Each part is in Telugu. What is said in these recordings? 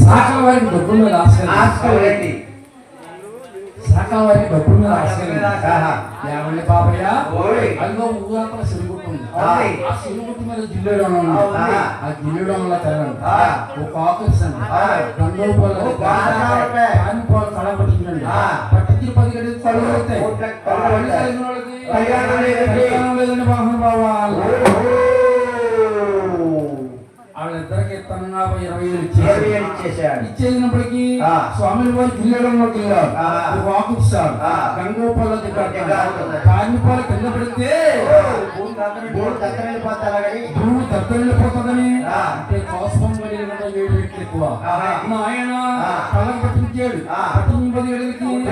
శాఖల వారికి డబ్బుల మీద ఏంటి? శాఖల వారికి డబ్బుల మీద. ఏమండి బాబయ్య. అదిగో ఊరంతా సిరుగుట్టు ఉంది. ఆ సిరుగుట్టు మీద? ఆ ఆ. ఒక ఆఫీస్ అండి. పాలు కళ పది కళ్ళు తనగా ఇరవై వేలు ఇరవై వేలు ఇచ్చేసాడు. ఇచ్చేసినప్పటికీ. స్వామిని ఆ. ఒక ఆఫీసర్ ఆ. గంగోపాల. కానిపాలు కింద పడితే భూమి దత్తరిల్లిపోతుందని. అంటే కోసం ఏడు రెట్లు ఎక్కువ ఆయన పట్టించాడు. పట్టింపది ఏడుకి.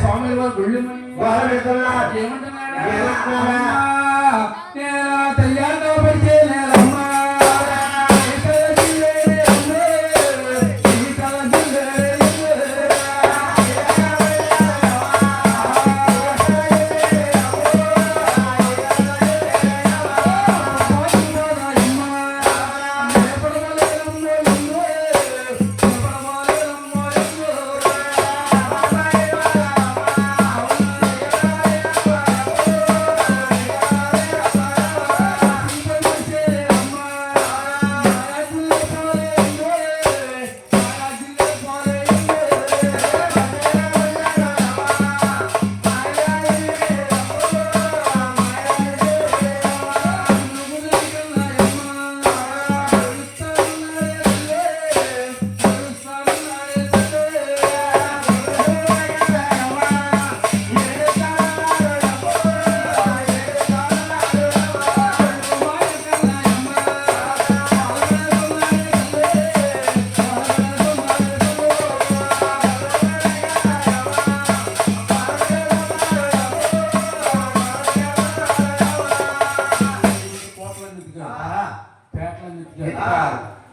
స్వామి వారు పెడుతున్నాడు.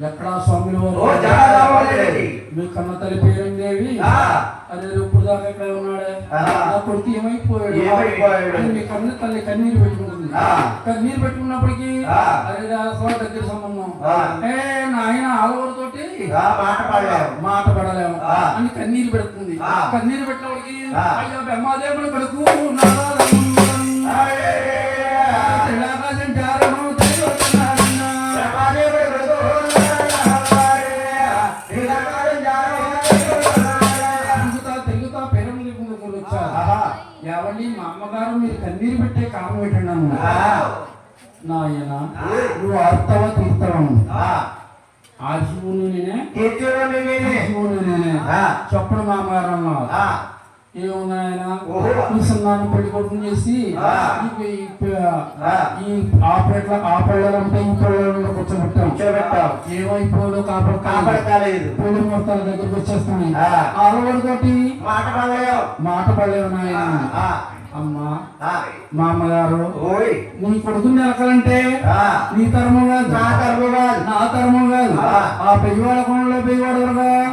ఎక్కడా జగదాబాదేవి. మీ కన్న తల్లి పేరుందేవి. అదే ఇప్పుడు దాకా ఎక్కడ ఉన్నాడే. నా కొడుకు ఏమైపోయాడు? అని మీ కన్న తల్లి కన్నీరు పెట్టుకుంటుంది. కన్నీరు పెట్టుకున్నప్పటికీ. అదే అసలు దగ్గర సంబంధం. ఏ నాయన ఆలవరు తోటి ఆ మాట పడలేవు. మాట పడలేము. అని కన్నీరు పెడుతుంది. కన్నీరు పెట్టినప్పటికి. అయ్యో బ్రహ్మాదేవుడు కొడుకు నారాయణుడు. ఆహా. ఏమండి మా అమ్మగారు మీరు కన్నీరు పెట్టే కారణం ఏంటన్నాను నాయన నువ్వు అర్థవా తీర్థవా ఆ. శివుని నేనే. శివుని నేనే. చెప్పడు మా అమ్మగారు అన్నారు ఈ సున్నాన్ని పెళ్ళి కొడుకుని చేసి. ఈ- ఈ ఆ. ఈ ఆపరేట్ల ఆ పళ్ళంటే ఈ పళ్ళలో కూర్చోబెట్టాం కూర్చోబెట్టాం. ఏమైపోయాడు కాపడ కాపడ కాలేదు. పెళ్ళి మొత్తాల దగ్గరికి వచ్చేస్తున్నాయి ఆ. అలవాడు తోటి మాట పడలేవు. మాట పడలేవు నాయన. అమ్మా. మా అమ్మగారు. నీ కొడుకుని నెలకాలంటే. నీ తరము కాదు నా తరము కాదు. నా తరము కాదు ఆ. పెయ్యవాడ కొండలో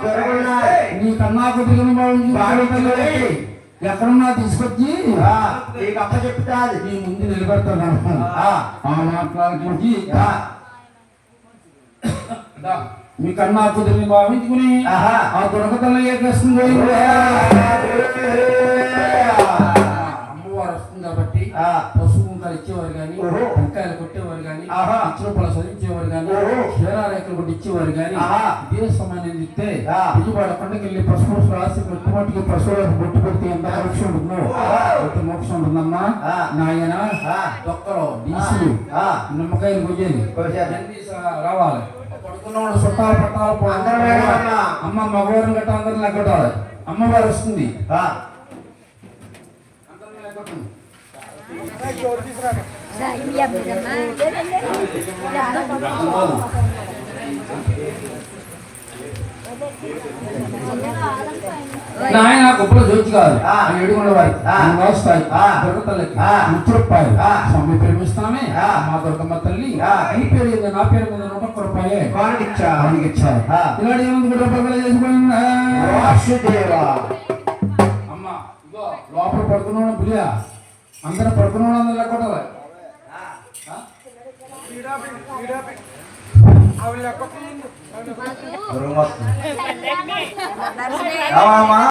దొరకన్నాయి. నీ కన్నా కొద్దిగా బాగుంటుంది. ఎక్కడున్నా తీసుకొచ్చి. నీకు అప్ప చెప్తాది. నీ ముందు నిలబెడతాను ఆ. మాట్లాడుకుంటే. మీ కన్నా కుదిరిని భావించుకుని. ఆ దొరకతల ఏకేస్తుంది కుంకాలు ఇచ్చేవారు కానీ. టెంకాయలు కొట్టేవారు కానీ ఆహా. ఇచ్చిన పళ్ళ చదివించేవారు కానీ. క్షీరారేఖలు కొట్టి ఇచ్చేవారు కానీ. ఇదే సమయాన్ని ఇస్తే ఆ. విజయవాడ కొండకి వెళ్ళి పసుపు రాసి పెట్టుబడికి పశువులకు బొట్టు పెడితే ఎంత మోక్షం ఉంటుందో. ఎంత మోక్షం ఉంటుందమ్మా ఆ. నాయన. దొక్కలు డీసులు. నిమ్మకాయలు స- రావాలి పడుకున్నవాడు చుట్టాలు పట్టాలు. అమ్మ మగవారిని గట్ట అందరిని అమ్మవారు వస్తుంది ఆ. అందరిని లెక్కటండి. నాయన గొప్పల జ్యోతి కాదు. ఏడుగుండ వారి ఆ. వస్తాయి ఆ. దుర్గతల్లకి ఆ. స్వామి ప్రేమిస్తామే. మా దుర్గమ్మ తల్లి. నీ పేరు ఏంది? నా పేరు మీద నూట ఒక్క రూపాయే వాడికిచ్చా. వానికి ఇచ్చారు ఆ. ఇలాంటి ఏముంది కూడా రూపాయలు చేసుకుని. అమ్మ ఇదో లోపల పడుకున్నాడు పులియా అందరూ పడుకున్నాడు అందరూ లెక్కొట్టాలి? ఆ? రావమ్మా